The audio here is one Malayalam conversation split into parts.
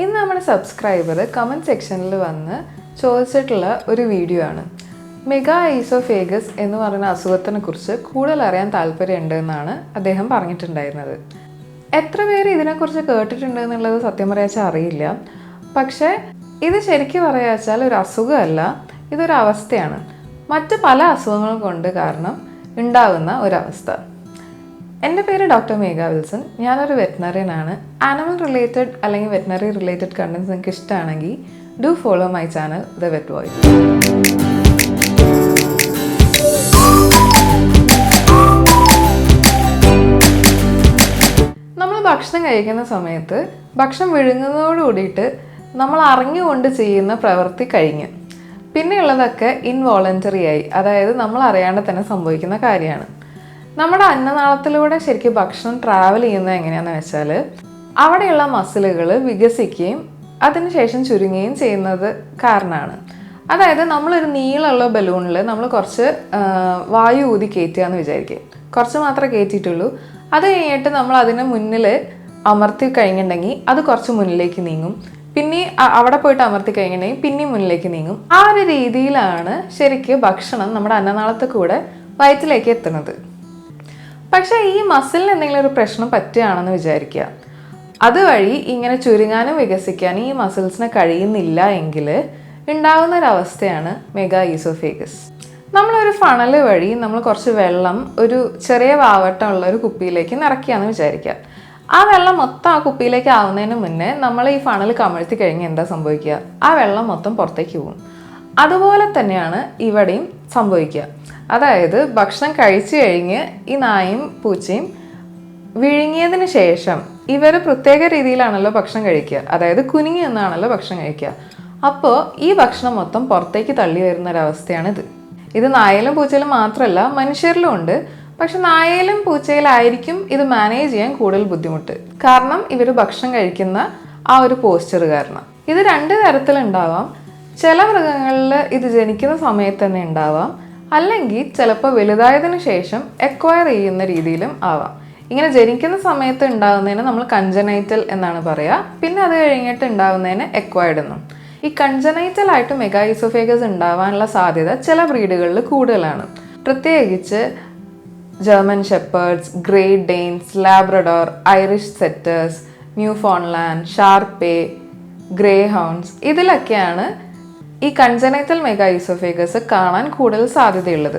ഇന്ന് നമ്മുടെ സബ്സ്ക്രൈബർ കമന്റ് സെക്ഷനിൽ വന്ന് ചോദിച്ചിട്ടുള്ള ഒരു വീഡിയോ ആണ്. മെഗാ ഐസോഫേഗസ് എന്ന് പറയുന്ന അസുഖത്തിനെ കുറിച്ച് കൂടുതൽ അറിയാൻ താല്പര്യമുണ്ട് എന്നാണ് അദ്ദേഹം പറഞ്ഞിട്ടുണ്ടായിരുന്നത്. എത്ര പേര് ഇതിനെക്കുറിച്ച് കേട്ടിട്ടുണ്ട് എന്നുള്ളത് സത്യം പറയാച്ചാൽ അറിയില്ല. പക്ഷേ ഇത് ശരിക്കും പറയാച്ചാൽ ഒരു അസുഖമല്ല ഇതൊരു അവസ്ഥയാണ്. മറ്റ് പല അസുഖങ്ങൾ കൊണ്ട് കാരണം ഉണ്ടാകുന്ന ഒരവസ്ഥ. എന്റെ പേര് ഡോക്ടർ മേഘ വിൽസൺ. ഞാനൊരു വെറ്റിനറിയൻ ആണ് ആനിമൽ റിലേറ്റഡ് അല്ലെങ്കിൽ വെറ്റിനറി റിലേറ്റഡ് കണ്ടൻസ് നിങ്ങൾക്ക് ഇഷ്ടമാണെങ്കിൽ do follow my channel the vet voice നമ്മൾ ഭക്ഷണം കഴിക്കുന്ന സമയത്ത് ഭക്ഷണം വിഴുങ്ങുന്നതോട് കൂടിയിട്ട് നമ്മൾ അറിഞ്ഞുകൊണ്ട് ചെയ്യുന്ന പ്രവൃത്തി കഴിഞ്ഞ്. പിന്നെയുള്ളതൊക്കെ ഇൻവോളണ്ടറി ആയി. അതായത് നമ്മൾ അറിയാണ്ട് തന്നെ സംഭവിക്കുന്ന കാര്യമാണ്. നമ്മുടെ അന്നനാളത്തിലൂടെ ശരിക്കും ഭക്ഷണം ട്രാവൽ ചെയ്യുന്നത് എങ്ങനെയാണെന്ന് വെച്ചാൽ അവിടെയുള്ള മസിലുകൾ വികസിക്കുകയും അതിനുശേഷം ചുരുങ്ങുകയും ചെയ്യുന്നത് കാരണമാണ് അതായത് നമ്മളൊരു നീളമുള്ള ബലൂണിൽ നമ്മൾ കുറച്ച് വായു ഊതി കയറ്റുക എന്ന് വിചാരിക്കുക കുറച്ച് മാത്രമേ കയറ്റിയിട്ടുള്ളൂ. അത് കഴിഞ്ഞിട്ട് നമ്മൾ അതിന് മുന്നിൽ അമർത്തി കഴിഞ്ഞിട്ടുണ്ടെങ്കിൽ അത് കുറച്ച് മുന്നിലേക്ക് നീങ്ങും. പിന്നെ അവിടെ പോയിട്ട് അമർത്തി കഴിഞ്ഞിട്ടുണ്ടെങ്കിൽ പിന്നെയും മുന്നിലേക്ക് നീങ്ങും. ആ ഒരു രീതിയിലാണ് ശരിക്കും ഭക്ഷണം നമ്മുടെ അന്നനാളത്തെ കൂടെ വയറ്റിലേക്ക് എത്തുന്നത്. പക്ഷേ ഈ മസിലിന് എന്തെങ്കിലും ഒരു പ്രശ്നം പറ്റുകയാണെന്ന് വിചാരിക്കുക. അതുവഴി ഇങ്ങനെ ചുരുങ്ങാനും വികസിക്കാനും ഈ മസിൽസിന് കഴിയുന്നില്ല എങ്കിൽ ഉണ്ടാകുന്ന ഒരവസ്ഥയാണ് മെഗാ ഈസോഫേഗസ് നമ്മളൊരു ഫണൽ വഴി നമ്മൾ കുറച്ച് വെള്ളം ഒരു ചെറിയ വാവട്ടമുള്ള ഒരു കുപ്പിയിലേക്ക് നിറയ്ക്കുകയെന്ന് വിചാരിക്കുക. ആ വെള്ളം മൊത്തം ആ കുപ്പിയിലേക്ക് ആവുന്നതിന് മുന്നേ നമ്മൾ ഈ ഫണൽ കമഴ്ത്തി കഴിഞ്ഞ് എന്താ സംഭവിക്കുക? ആ വെള്ളം മൊത്തം പുറത്തേക്ക് പോകും. അതുപോലെ തന്നെയാണ് ഇവിടെയും സംഭവിക്കുക. അതായത് ഭക്ഷണം കഴിച്ചു കഴിഞ്ഞ് ഈ നായും പൂച്ചയും വിഴുങ്ങിയതിന് ശേഷം ഇവർ പ്രത്യേക രീതിയിലാണല്ലോ ഭക്ഷണം കഴിക്കുക. അതായത് കുനിങ്ങി എന്നാണല്ലോ ഭക്ഷണം കഴിക്കുക. അപ്പോൾ ഈ ഭക്ഷണം മൊത്തം പുറത്തേക്ക് തള്ളി വരുന്ന ഒരവസ്ഥയാണിത് ഇത് നായയിലും പൂച്ചയിലും മാത്രമല്ല മനുഷ്യരിലും ഉണ്ട്. പക്ഷെ നായയിലും പൂച്ചയിലായിരിക്കും ഇത് മാനേജ് ചെയ്യാൻ കൂടുതൽ ബുദ്ധിമുട്ട്. കാരണം ഇവർ ഭക്ഷണം കഴിക്കുന്ന ആ ഒരു പോസ്ചർ കാരണം ഇത് രണ്ട് തരത്തിലുണ്ടാവാം. ചില മൃഗങ്ങളിൽ ഇത് ജനിക്കുന്ന സമയത്ത് തന്നെ ഉണ്ടാവാം. അല്ലെങ്കിൽ ചിലപ്പോൾ വലുതായതിനു ശേഷം എക്വയർ ചെയ്യുന്ന രീതിയിലും ആവാം. ഇങ്ങനെ ജനിക്കുന്ന സമയത്ത് ഉണ്ടാകുന്നതിന് നമ്മൾ കഞ്ചനൈറ്റൽ എന്നാണ് പറയുക പിന്നെ അത് കഴിഞ്ഞിട്ട് ഉണ്ടാകുന്നതിന് എക്വയർഡ് എന്നും. ഈ കഞ്ചനൈറ്റൽ ആയിട്ട് മെഗായിസോഫേഗസ് ഉണ്ടാവാനുള്ള സാധ്യത ചില ബ്രീഡുകളിൽ കൂടുതലാണ്. പ്രത്യേകിച്ച് German shepherds Great Danes Labrador Irish setters Newfoundland shar pei greyhounds ഇതിലൊക്കെയാണ് ഈ കൺജനൈറ്റൽ മെഗാ ഈസോഫേഗസ് കാണാൻ കൂടുതൽ സാധ്യതയുള്ളത്.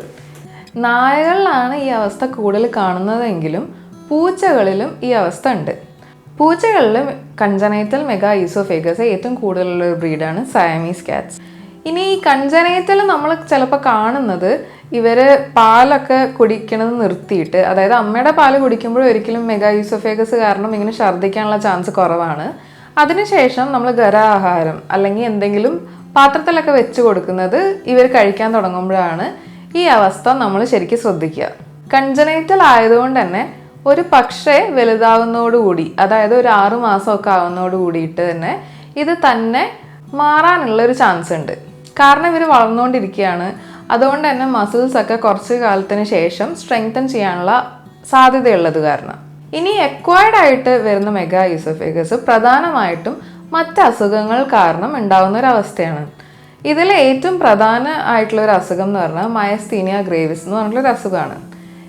നായകളിലാണ് ഈ അവസ്ഥ കൂടുതൽ കാണുന്നതെങ്കിലും പൂച്ചകളിലും ഈ അവസ്ഥ ഉണ്ട്. പൂച്ചകളിലും കൺജനൈറ്റൽ മെഗാ ഈസോഫേഗസ് ഏറ്റവും കൂടുതലുള്ള ഒരു ബ്രീഡാണ് സയാമീസ് കാറ്റ്സ് ഇനി ഈ കൺജനൈറ്റൽ നമ്മൾ ചിലപ്പോൾ കാണുന്നത് ഇവർ പാലൊക്കെ കുടിക്കണത് നിർത്തിയിട്ട് അതായത് അമ്മയുടെ പാൽ കുടിക്കുമ്പോൾ ഒരിക്കലും മെഗാ യൂസോഫേഗസ് കാരണം ഇങ്ങനെ ഛർദ്ദിക്കാനുള്ള ചാൻസ് കുറവാണ്. അതിനുശേഷം നമ്മൾ ഗരാഹാരം അല്ലെങ്കിൽ എന്തെങ്കിലും പാത്രത്തിലൊക്കെ വെച്ച് കൊടുക്കുന്നത് ഇവർ കഴിക്കാൻ തുടങ്ങുമ്പോഴാണ് ഈ അവസ്ഥ നമ്മൾ ശരിക്കും ശ്രദ്ധിക്കുക. കൺജനൈറ്റൽ ആയതുകൊണ്ട് തന്നെ ഒരു പക്ഷേ വലുതാവുന്നതോടുകൂടി അതായത് ഒരു ആറു മാസമൊക്കെ ആവുന്നതോട് കൂടിയിട്ട് തന്നെ ഇത് തന്നെ മാറാനുള്ള ഒരു ചാൻസ് ഉണ്ട്. കാരണം ഇവർ വളർന്നുകൊണ്ടിരിക്കുകയാണ് അതുകൊണ്ട് തന്നെ മസിൽസ് ഒക്കെ കുറച്ച് കാലത്തിന് ശേഷം സ്ട്രെങ്തൻ ചെയ്യാനുള്ള സാധ്യതയുള്ളത് കാരണം. ഇനി എക്വയർഡ് ആയിട്ട് വരുന്ന മെഗാ ഈസോഫേഗസ് പ്രധാനമായിട്ടും മറ്റ് അസുഖങ്ങൾ കാരണം ഉണ്ടാകുന്ന ഒരു അവസ്ഥയാണ് ഇതിൽ ഏറ്റവും പ്രധാന ആയിട്ടുള്ള ഒരു അസുഖം എന്ന് പറഞ്ഞാൽ മയസ്തീനിയ ഗ്രേവിസ് എന്ന് പറഞ്ഞിട്ടുള്ള ഒരു അസുഖമാണ്.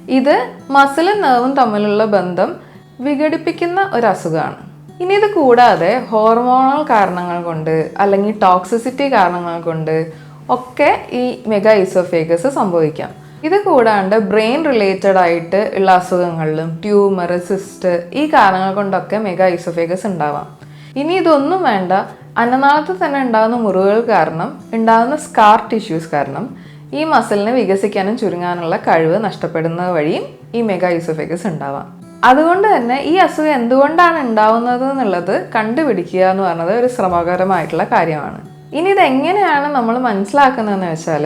ഇത് മസിലും നെർവും തമ്മിലുള്ള ബന്ധം വിഘടിപ്പിക്കുന്ന ഒരു അസുഖമാണ് ഇനി ഇത് കൂടാതെ ഹോർമോണൽ കാരണങ്ങൾ കൊണ്ട് അല്ലെങ്കിൽ ടോക്സിസിറ്റി കാരണങ്ങൾ കൊണ്ട് ഒക്കെ ഈ മെഗാ ഈസോഫേഗസ് സംഭവിക്കാം. ഇത് കൂടാണ്ട് ബ്രെയിൻ റിലേറ്റഡ് ആയിട്ട് ഉള്ള അസുഖങ്ങളിലും ട്യൂമർ സിസ്റ്റ് ഈ കാരണങ്ങൾ കൊണ്ടൊക്കെ മെഗാ ഈസോഫേഗസ് ഉണ്ടാവാം. ഇനി ഇതൊന്നും വേണ്ട. അന്നനാളത്തിൽ തന്നെ ഉണ്ടാകുന്ന മുറിവുകൾ കാരണം ഉണ്ടാകുന്ന സ്കാർ ടിഷ്യൂസ് കാരണം ഈ മസിലിനെ വികസിക്കാനും ചുരുങ്ങാനുള്ള കഴിവ് നഷ്ടപ്പെടുന്നത് വഴിയും ഈ മെഗാ ഈസോഫേഗസ് ഉണ്ടാവാം. അതുകൊണ്ട് തന്നെ ഈ അസുഖം എന്തുകൊണ്ടാണ് ഉണ്ടാവുന്നത് എന്നുള്ളത് കണ്ടുപിടിക്കുക എന്ന് പറഞ്ഞത് ഒരു ശ്രമകരമായിട്ടുള്ള കാര്യമാണ്. ഇനി ഇത് എങ്ങനെയാണ് നമ്മൾ മനസ്സിലാക്കുന്നതെന്ന് വെച്ചാൽ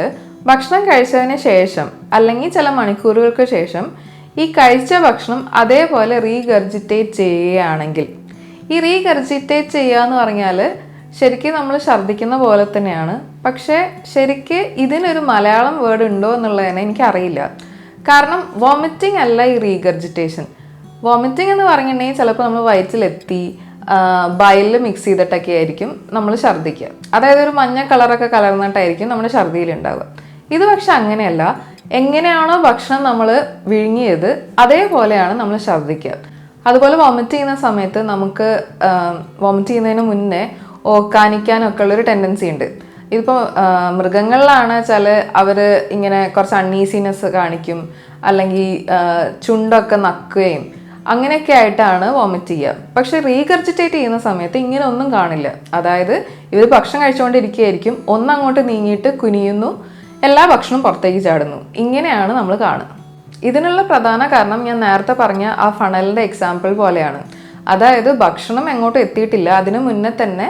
ഭക്ഷണം കഴിച്ചതിന് ശേഷം അല്ലെങ്കിൽ ചില മണിക്കൂറുകൾക്ക് ശേഷം ഈ കഴിച്ച ഭക്ഷണം അതേപോലെ റീഗർജിറ്റേറ്റ് ചെയ്യുകയാണെങ്കിൽ ഈ റീഗർജിറ്റേറ്റ് ചെയ്യുക എന്ന് പറഞ്ഞാൽ ശരിക്കും നമ്മൾ ഛർദ്ദിക്കുന്ന പോലെ തന്നെയാണ്. പക്ഷേ ശരിക്ക് ഇതിനൊരു മലയാളം വേർഡ് ഉണ്ടോ എന്നുള്ളതിനെ എനിക്കറിയില്ല. കാരണം വോമിറ്റിംഗ് അല്ല ഈ റീഗർജിറ്റേഷൻ വോമിറ്റിംഗ് എന്ന് പറഞ്ഞിട്ടുണ്ടെങ്കിൽ ചിലപ്പോൾ നമ്മൾ വയറ്റിലെത്തി ബയലിൽ മിക്സ് ചെയ്തിട്ടൊക്കെ ആയിരിക്കും നമ്മൾ ഛർദ്ദിക്കുക അതായത് ഒരു മഞ്ഞ കളറൊക്കെ കലർന്നിട്ടായിരിക്കും നമ്മുടെ ഛർദ്ദിയിലുണ്ടാവുക. ഇത് പക്ഷെ അങ്ങനെയല്ല. എങ്ങനെയാണോ ഭക്ഷണം നമ്മൾ വിഴുങ്ങിയത് അതേപോലെയാണ് നമ്മൾ ഛർദ്ദിക്കുക അതുപോലെ വോമിറ്റ് ചെയ്യുന്ന സമയത്ത് നമുക്ക് വോമിറ്റ് ചെയ്യുന്നതിന് മുന്നേ ഓക്കാനിക്കാനൊക്കെ ഉള്ളൊരു ടെൻഡൻസി ഉണ്ട്. ഇതിപ്പോൾ മൃഗങ്ങളിലാണ് വെച്ചാൽ അവർ ഇങ്ങനെ കുറച്ച് അൺഈസിനെസ് കാണിക്കും അല്ലെങ്കിൽ ചുണ്ടൊക്കെ നക്കുകയും അങ്ങനെയൊക്കെ ആയിട്ടാണ് വോമിറ്റ് ചെയ്യുക. പക്ഷെ റീകർജിറ്റേറ്റ് ചെയ്യുന്ന സമയത്ത് ഇങ്ങനെ ഒന്നും കാണില്ല. അതായത് ഇവർ ഭക്ഷണം കഴിച്ചുകൊണ്ടിരിക്കുകയായിരിക്കും ഒന്നങ്ങോട്ട് നീങ്ങിയിട്ട് കുനിയുന്നു എല്ലാ ഭക്ഷണവും പുറത്തേക്ക് ചാടുന്നു. ഇങ്ങനെയാണ് നമ്മൾ കാണുക. ഇതിനുള്ള പ്രധാന കാരണം ഞാൻ നേരത്തെ പറഞ്ഞ ആ ഫണലിന്റെ എക്സാമ്പിൾ പോലെയാണ്. അതായത് ഭക്ഷണം എങ്ങോട്ടും എത്തിയിട്ടില്ല അതിനു മുന്നേ തന്നെ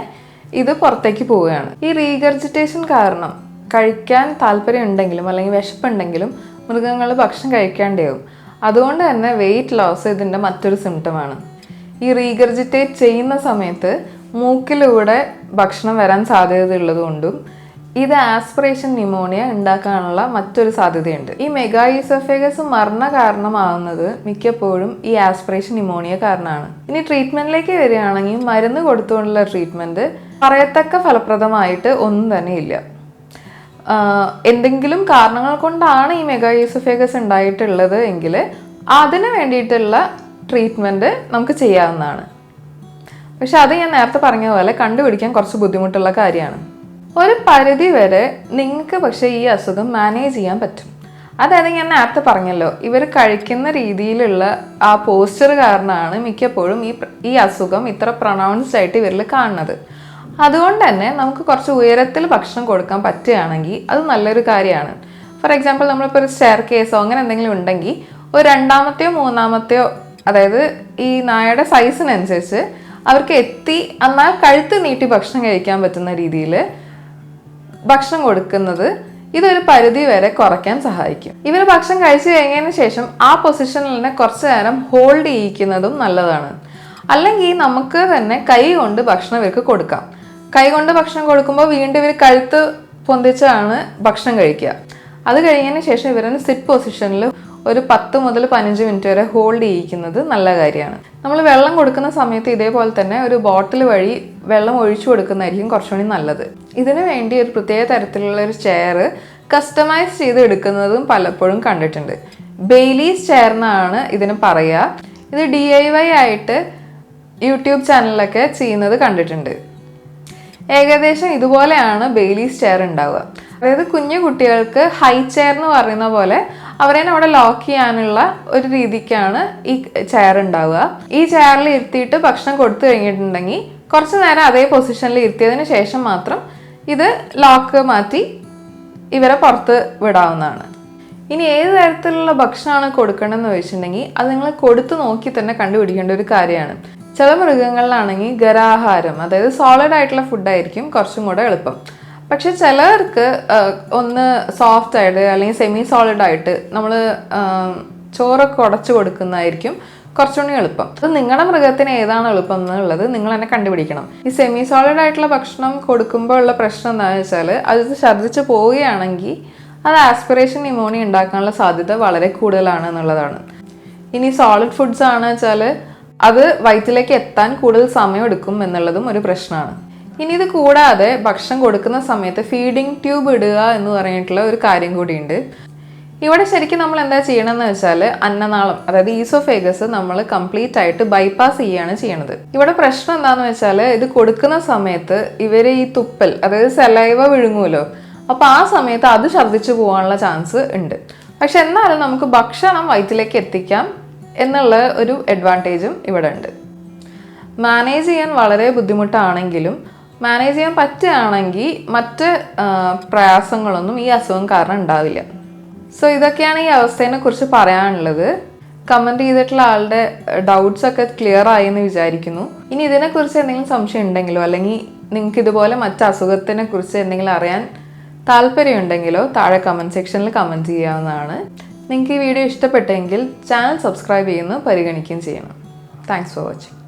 ഇത് പുറത്തേക്ക് പോവുകയാണ്. ഈ റീഗർജിറ്റേഷൻ കാരണം കഴിക്കാൻ താല്പര്യം ഉണ്ടെങ്കിലും അല്ലെങ്കിൽ വിശപ്പുണ്ടെങ്കിലും മൃഗങ്ങൾ ഭക്ഷണം കഴിക്കാണ്ടാവും അതുകൊണ്ട് തന്നെ വെയിറ്റ് ലോസ് ഇതിന്റെ മറ്റൊരു സിംറ്റമാണ് ഈ റീഗർജിറ്റേറ്റ് ചെയ്യുന്ന സമയത്ത് മൂക്കിലൂടെ ഭക്ഷണം വരാൻ സാധ്യതയുള്ളതുകൊണ്ടും ഇത് ആസ്പിറേഷൻ ന്യൂമോണിയ ഉണ്ടാക്കാനുള്ള മറ്റൊരു സാധ്യതയുണ്ട്. ഈ മെഗായിസഫേഗസ് മരണ കാരണമാവുന്നത് മിക്കപ്പോഴും ഈ ആസ്പിറേഷൻ ന്യൂമോണിയ കാരണമാണ്. ഇനി ട്രീറ്റ്മെന്റിലേക്ക് വരികയാണെങ്കിൽ മരുന്ന് കൊടുത്തുകൊണ്ടുള്ള ട്രീറ്റ്മെന്റ് പറയത്തക്ക ഫലപ്രദമായിട്ട് ഒന്നും തന്നെ ഇല്ല. എന്തെങ്കിലും കാരണങ്ങൾ കൊണ്ടാണ് ഈ മെഗായിസഫേഗസ് ഉണ്ടായിട്ടുള്ളത് എങ്കിൽ അതിന് വേണ്ടിയിട്ടുള്ള ട്രീറ്റ്മെന്റ് നമുക്ക് ചെയ്യാവുന്നതാണ്. പക്ഷെ അത് ഞാൻ നേരത്തെ പറഞ്ഞ പോലെ കണ്ടുപിടിക്കാൻ കുറച്ച് ബുദ്ധിമുട്ടുള്ള കാര്യമാണ്. ഒരു പരിധി വരെ നിങ്ങൾക്ക് പക്ഷേ ഈ അസുഖം മാനേജ് ചെയ്യാൻ പറ്റും. അതായത് ഞാൻ നേരത്തെ പറഞ്ഞല്ലോ. ഇവർ കഴിക്കുന്ന രീതിയിലുള്ള ആ പോസ്റ്റർ കാരണമാണ് മിക്കപ്പോഴും ഈ ഈ അസുഖം ഇത്ര പ്രൊണൗൺസ്ഡ് ആയിട്ട് ഇവരിൽ കാണുന്നത്. അതുകൊണ്ട് തന്നെ നമുക്ക് കുറച്ച് ഉയരത്തിൽ ഭക്ഷണം കൊടുക്കാൻ പറ്റുകയാണെങ്കിൽ അത് നല്ലൊരു കാര്യമാണ്. ഫോർ എക്സാമ്പിൾ നമ്മളിപ്പോൾ ഒരു സ്റ്റെയർ കേസോ അങ്ങനെ എന്തെങ്കിലും ഉണ്ടെങ്കിൽ ഒരു രണ്ടാമത്തെയോ മൂന്നാമത്തെയോ അതായത് ഈ നായയുടെ സൈസിനനുസരിച്ച് അവർക്ക് എത്തി എന്നാൽ കഴുത്ത് നീട്ടി ഭക്ഷണം കഴിക്കാൻ പറ്റുന്ന രീതിയിൽ ഭക്ഷണം കൊടുക്കുന്നത് ഇതൊരു പരിധി വരെ കുറയ്ക്കാൻ സഹായിക്കും. ഇവർ ഭക്ഷണം കഴിച്ചു കഴിഞ്ഞതിന് ശേഷം ആ പൊസിഷനിൽ തന്നെ കുറച്ചു നേരം ഹോൾഡ് ചെയ്യിക്കുന്നതും നല്ലതാണ്. അല്ലെങ്കിൽ നമുക്ക് തന്നെ കൈ കൊണ്ട് ഭക്ഷണം ഇവർക്ക് കൊടുക്കാം. കൈ കൊണ്ട് ഭക്ഷണം കൊടുക്കുമ്പോൾ വീണ്ടും ഇവർ കഴുത്ത് പൊന്തിച്ചാണ് ഭക്ഷണം കഴിക്കുക. അത് കഴിഞ്ഞതിന് ശേഷം ഇവരൊന്ന് സിറ്റ് പൊസിഷനിൽ ഒരു പത്ത് മുതൽ പതിനഞ്ച് മിനിറ്റ് വരെ ഹോൾഡ് ചെയ്യിക്കുന്നത് നല്ല കാര്യമാണ്. നമ്മൾ വെള്ളം കൊടുക്കുന്ന സമയത്ത് ഇതേപോലെ തന്നെ ഒരു ബോട്ടിൽ വഴി വെള്ളം ഒഴിച്ചു കൊടുക്കുന്നതായിരിക്കും കുറച്ചുകൂടി നല്ലത്. ഇതിനു വേണ്ടി ഒരു പ്രത്യേക തരത്തിലുള്ള ഒരു ചെയർ കസ്റ്റമൈസ് ചെയ്ത് എടുക്കുന്നതും പലപ്പോഴും കണ്ടിട്ടുണ്ട്. ബെയിലീസ് ചെയർ എന്നാണ് ഇതിന് പറയുക. ഇത് ഡി ഐ വൈ ആയിട്ട് യൂട്യൂബ് ചാനലിലൊക്കെ ചെയ്യുന്നത് കണ്ടിട്ടുണ്ട്. ഏകദേശം ഇതുപോലെയാണ് ബെയിലീസ് ചെയർ ഉണ്ടാവുക. അതായത് കുഞ്ഞു കുട്ടികൾക്ക് ഹൈ ചെയർ എന്ന് പറയുന്ന പോലെ അവരെ അവിടെ ലോക്ക് ചെയ്യാനുള്ള ഒരു രീതിക്കാണ് ഈ ചെയർ ഉണ്ടാവുക. ഈ ചെയറിൽ ഇരുത്തിയിട്ട് ഭക്ഷണം കൊടുത്തു കഴിഞ്ഞിട്ടുണ്ടെങ്കിൽ കുറച്ച് നേരം അതേ പൊസിഷനിൽ ഇരുത്തിയതിന് ശേഷം മാത്രം ഇത് ലോക്ക് മാറ്റി ഇവരെ പുറത്ത് വിടാവുന്നതാണ്. ഇനി ഏത് തരത്തിലുള്ള ഭക്ഷണമാണ് കൊടുക്കണമെന്ന് ചോദിച്ചിട്ടുണ്ടെങ്കിൽ അത് നിങ്ങൾ കൊടുത്തു നോക്കി തന്നെ കണ്ടുപിടിക്കേണ്ട ഒരു കാര്യമാണ്. ചില മൃഗങ്ങളിലാണെങ്കിൽ ഗരാഹാരം അതായത് സോളിഡ് ആയിട്ടുള്ള ഫുഡായിരിക്കും കുറച്ചും കൂടെ എളുപ്പം. പക്ഷെ ചിലർക്ക് ഒന്ന് സോഫ്റ്റ് ആയിട്ട് അല്ലെങ്കിൽ സെമി സോളിഡ് ആയിട്ട് നമ്മൾ ചോറൊക്കെ ഉടച്ചു കൊടുക്കുന്നതായിരിക്കും കുറച്ചുകൂടി എളുപ്പം. അത് നിങ്ങളുടെ മൃഗത്തിന് ഏതാണ് എളുപ്പം എന്നുള്ളത് നിങ്ങൾ തന്നെ കണ്ടുപിടിക്കണം. ഈ സെമി സോളിഡ് ആയിട്ടുള്ള ഭക്ഷണം കൊടുക്കുമ്പോൾ ഉള്ള പ്രശ്നം എന്താണെന്ന് വെച്ചാൽ അത് ഛർദ്ദിച്ച് പോവുകയാണെങ്കിൽ അത് ആസ്പിറേഷൻ ന്യൂമോണിയ ഉണ്ടാക്കാനുള്ള സാധ്യത വളരെ കൂടുതലാണ് എന്നുള്ളതാണ്. ഇനി സോളിഡ് ഫുഡ്സ് ആണെന്ന് വെച്ചാൽ അത് വയറ്റിലേക്ക് എത്താൻ കൂടുതൽ സമയം എടുക്കും എന്നുള്ളതും ഒരു പ്രശ്നമാണ്. ഇനി ഇത് കൂടാതെ ഭക്ഷണം കൊടുക്കുന്ന സമയത്ത് ഫീഡിംഗ് ട്യൂബ് ഇടുക എന്ന് പറഞ്ഞിട്ടുള്ള ഒരു കാര്യം കൂടിയുണ്ട്. ഇവിടെ ശരിക്കും നമ്മൾ എന്താ ചെയ്യണമെന്ന് വെച്ചാൽ അന്നനാളം അതായത് ഈസോഫേഗസ് നമ്മൾ കംപ്ലീറ്റ് ആയിട്ട് ബൈപ്പാസ് ചെയ്യുകയാണ് ചെയ്യണത്. ഇവിടെ പ്രശ്നം എന്താണെന്ന് വെച്ചാൽ ഇത് കൊടുക്കുന്ന സമയത്ത് ഇവർ ഈ തുപ്പൽ അതായത് സെലൈവ വിഴുങ്ങുമല്ലോ അപ്പോൾ ആ സമയത്ത് അത് ഛർദ്ദിച്ചു പോകാനുള്ള ചാൻസ് ഉണ്ട്. പക്ഷെ എന്നാലും നമുക്ക് ഭക്ഷണം വയറ്റിലേക്ക് എത്തിക്കാം എന്നുള്ള ഒരു അഡ്വാന്റേജും ഇവിടെ ഉണ്ട്. മാനേജ് ചെയ്യാൻ വളരെ ബുദ്ധിമുട്ടാണെങ്കിലും മാനേജ് ചെയ്യാൻ പറ്റുകയാണെങ്കിൽ മറ്റ് പ്രയാസങ്ങളൊന്നും ഈ അസുഖം കാരണം ഉണ്ടാവില്ല. സോ ഇതൊക്കെയാണ് ഈ അവസ്ഥയെ കുറിച്ച് പറയാനുള്ളത്. കമന്റ് ചെയ്തിട്ടുള്ള ആളുടെ ഡൗട്ട്സ് ഒക്കെ ക്ലിയർ ആയി എന്ന് വിചാരിക്കുന്നു. ഇനി ഇതിനെക്കുറിച്ച് എന്തെങ്കിലും സംശയം ഉണ്ടെങ്കിലോ അല്ലെങ്കിൽ നിങ്ങൾക്ക് ഇതുപോലെ മറ്റ് അസുഖത്തിനെ കുറിച്ച് എന്തെങ്കിലും അറിയാൻ താല്പര്യമുണ്ടെങ്കിലോ താഴെ കമന്റ് സെക്ഷനിൽ കമന്റ് ചെയ്യാവുന്നതാണ്. നിങ്ങൾക്ക് ഈ വീഡിയോ ഇഷ്ടപ്പെട്ടെങ്കിൽ ചാനൽ സബ്സ്ക്രൈബ് ചെയ്യുന്നു പരിഗണിക്കുകയും ചെയ്യണം. Thanks for watching